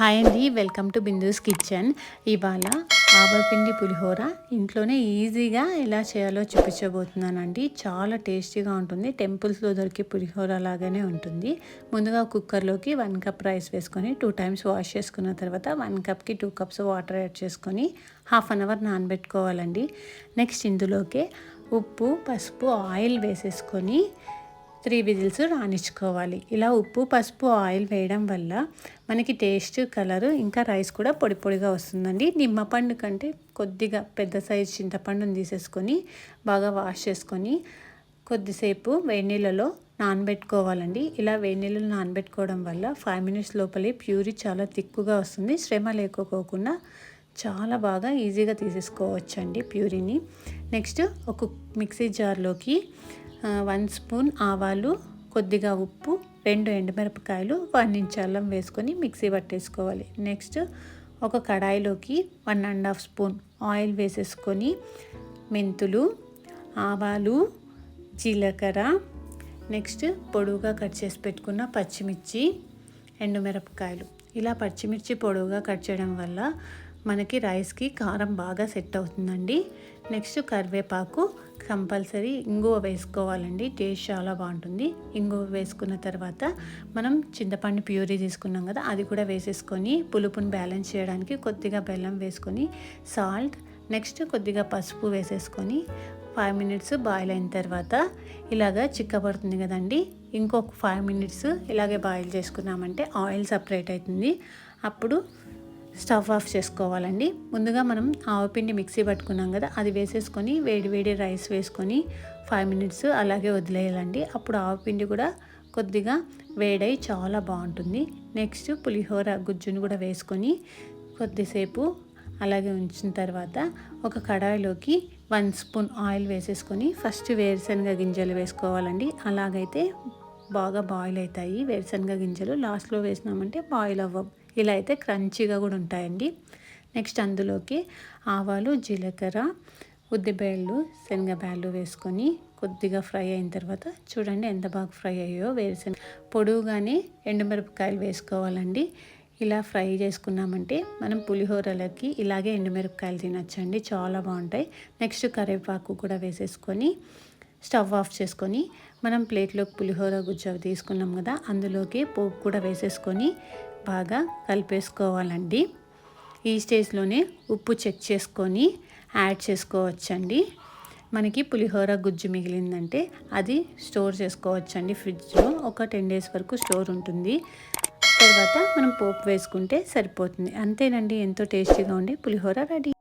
Hi అండి welcome to Bindu's kitchen. ఇవాళ ఆవపిండి పులిహోర. ఇంట్లోనే ఈజీగా ఎలా చేయాలో చూపించబోతున్నానండి. చాలా టేస్టీగా ఉంటుంది. టెంపుల్స్లో దొరికే పులిహోర లాగానే ఉంటుంది. ముందుగా కుక్కర్లోకి వన్ కప్ రైస్ వేసుకొని టూ టైమ్స్ వాష్ చేసుకున్న తర్వాత వన్ కప్కి టూ కప్స్ వాటర్ యాడ్ చేసుకొని హాఫ్ అన్ అవర్ నానబెట్టుకోవాలండి. నెక్స్ట్ ఇందులోకి ఉప్పు పసుపు ఆయిల్ వేసేసుకొని త్రీ విజిల్స్ రాణించుకోవాలి. ఇలా ఉప్పు పసుపు ఆయిల్ వేయడం వల్ల మనకి టేస్ట్ కలరు ఇంకా రైస్ కూడా పొడి పొడిగా వస్తుందండి. నిమ్మపండు కంటే కొద్దిగా పెద్ద సైజు చింతపండుని తీసేసుకొని బాగా వాష్ చేసుకొని కొద్దిసేపు వేడి నీళ్ళలో నానబెట్టుకోవాలండి. ఇలా వేడి నీళ్ళలో నానబెట్టుకోవడం వల్ల ఫైవ్ మినిట్స్ లోపలే ప్యూరీ చాలా తిక్కుగా వస్తుంది. శ్రమ లేకపోకుండా చాలా బాగా ఈజీగా తీసేసుకోవచ్చండి ప్యూరీని. నెక్స్ట్ ఒక మిక్సీ జార్లోకి వన్ స్పూన్ ఆవాలు కొద్దిగా ఉప్పు రెండు ఎండుమిరపకాయలు వన్ ఇంచ్ అల్లం వేసుకొని మిక్సీ పట్టేసుకోవాలి. నెక్స్ట్ ఒక కడాయిలోకి one and half spoon oil వేసేసుకొని మెంతులు ఆవాలు జీలకర్ర నెక్స్ట్ పొడువుగా కట్ చేసి పెట్టుకున్న పచ్చిమిర్చి ఎండుమిరపకాయలు. ఇలా పచ్చిమిర్చి పొడవుగా కట్ చేయడం వల్ల మనకి రైస్కి కారం బాగా సెట్ అవుతుందండి. నెక్స్ట్ కరివేపాకు కంపల్సరీ ఇంగువ వేసుకోవాలండి. టేస్ట్ చాలా బాగుంటుంది. ఇంగువ వేసుకున్న తర్వాత మనం చింతపండు ప్యూరీ తీసుకున్నాం కదా అది కూడా వేసేసుకొని పులుపుని బ్యాలెన్స్ చేయడానికి కొద్దిగా బెల్లం వేసుకొని సాల్ట్ నెక్స్ట్ కొద్దిగా పసుపు వేసేసుకొని ఫైవ్ మినిట్స్ బాయిల్ అయిన తర్వాత ఇలాగ చిక్కబడుతుంది కదండి. ఇంకొక ఫైవ్ మినిట్స్ ఇలాగే బాయిల్ చేసుకున్నామంటే ఆయిల్ సపరేట్ అవుతుంది. అప్పుడు స్టవ్ ఆఫ్ చేసుకోవాలండి. ముందుగా మనం ఆవపిండి మిక్సీ పట్టుకున్నాం కదా అది వేసేసుకొని వేడి వేడి రైస్ వేసుకొని ఫైవ్ మినిట్స్ అలాగే వదిలేయాలండి. అప్పుడు ఆవపిండి కూడా కొద్దిగా వేడై చాలా బాగుంటుంది. నెక్స్ట్ పులిహోర గుజ్జును కూడా వేసుకొని కొద్దిసేపు అలాగే ఉంచిన తర్వాత ఒక కడాయిలోకి వన్ స్పూన్ ఆయిల్ వేసేసుకొని ఫస్ట్ వేరుశనగ గింజలు వేసుకోవాలండి. అలాగైతే బాగా బాయిల్ అవుతాయి వేరుశనగ గింజలు. లాస్ట్లో వేసినామంటే బాయిల్ అవ్వవు. ఇలా అయితే క్రంచీగా కూడా ఉంటాయండి. నెక్స్ట్ అందులోకి ఆవాలు జీలకర్ర ఉద్దిబేళ్ళు శనగబ్యాళ్ళు వేసుకొని కొద్దిగా ఫ్రై అయిన తర్వాత చూడండి ఎంత బాగా ఫ్రై అయ్యో వేరుశనగ పొడువుగానే ఎండుమిరపకాయలు వేసుకోవాలండి. ఇలా ఫ్రై చేసుకున్నామంటే మనం పులిహోరలకి ఇలాగే ఎండుమిరపకాయలు తినచ్చండి. చాలా బాగుంటాయి. నెక్స్ట్ కరివేపాకు కూడా వేసేసుకొని స్టవ్ ఆఫ్ చేసుకొని మనం ప్లేట్లోకి పులిహోర గుజ్జ తీసుకున్నాం కదా అందులోకి పోపు కూడా వేసేసుకొని బాగా కలిపేసుకోవాలండి. ఈ స్టేజ్లోనే ఉప్పు చెక్ చేసుకొని యాడ్ చేసుకోవచ్చండి. మనకి పులిహోర గుజ్జు మిగిలిందంటే అది స్టోర్ చేసుకోవచ్చండి ఫ్రిడ్జ్లో. ఒక టెన్ డేస్ వరకు స్టోర్ ఉంటుంది. తర్వాత మనం పోపు వేసుకుంటే సరిపోతుంది. అంతేనండి ఎంతో టేస్టీగా ఉండి పులిహోర రెడీ.